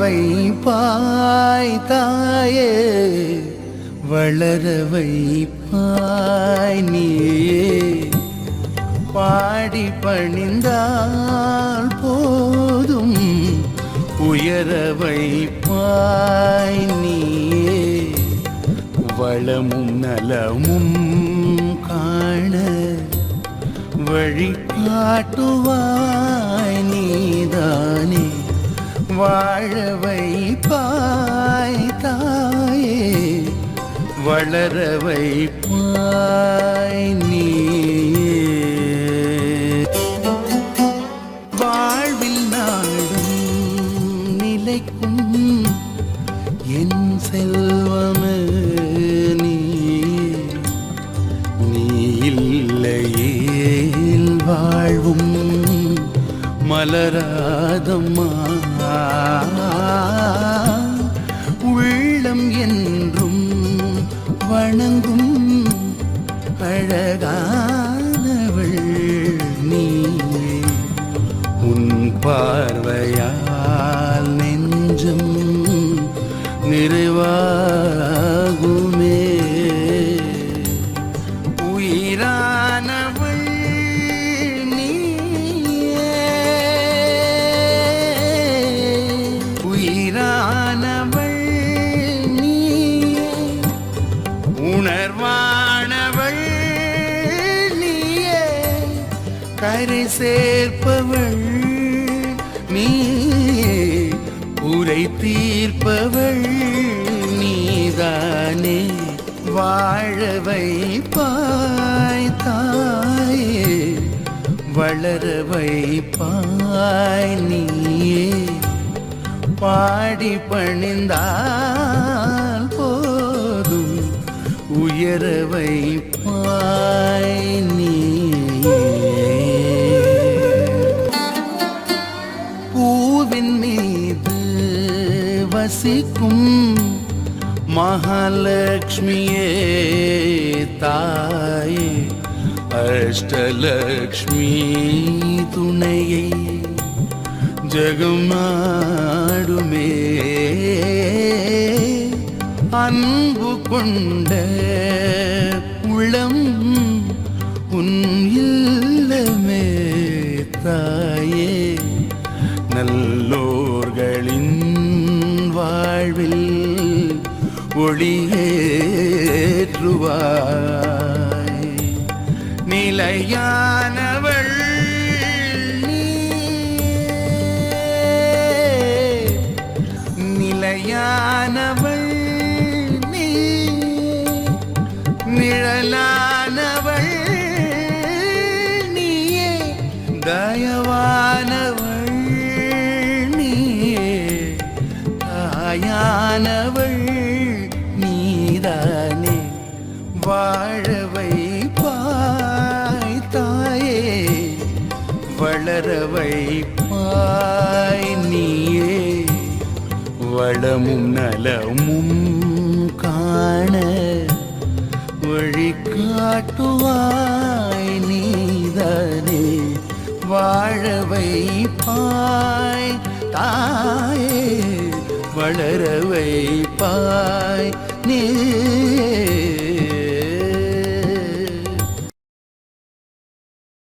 வைப்பாய் தாயே வளர வைப்பாய் நீயே. பாடி பணிந்தால் போதும் உயர வைப்பாய் நீயே. வளமும் நலமும் காண வழி காட்டுவாய் நீதானே வாழ வைப்பாய் தாயே வளர வைப்பாய் நீ வாழ்வில் நாடும் நிலைக்கும் என் செல்வமே நீ. நீ இல்லையேல் வாழ்வும் மலராதம்மா. உள்ளம் என்றும் வணங்கும் அழகானவள் நீ உன் பார்வையால் நெஞ்சம் நிறைவாகுமே உயிரா கரை சேர்ப்பவள். நீ உரை தீர்ப்பவள். நீதானே வாழ வைப்பாய் தாயே. வளர வைப்பாய் நீயே. பாடி பணிந்தால் போதும். உயர வைப்பாய் வசிக்கும் மகாலட்சுமியே தாயே அஷ்டலக்ஷ்மி துணையை ஜெகமாடுமே அன்பு கொண்ட உளம் உன் இல்லமே தா வாழ்வில் ஒளியேற்றுவாய் நிலையானவள் நிலையானவள் நீ. நிழலானவள் நீயே. தயவா தாயானவள் நீதானே. வாழ வைப்பாய் தாயே. வளர வைப்பாய் நீயே. வளமும் நலமும் காண வழிகாட்டுவாய் நீதானே. வாழ வைப்பாய் தாயே. வளர வைப்பாய் நீ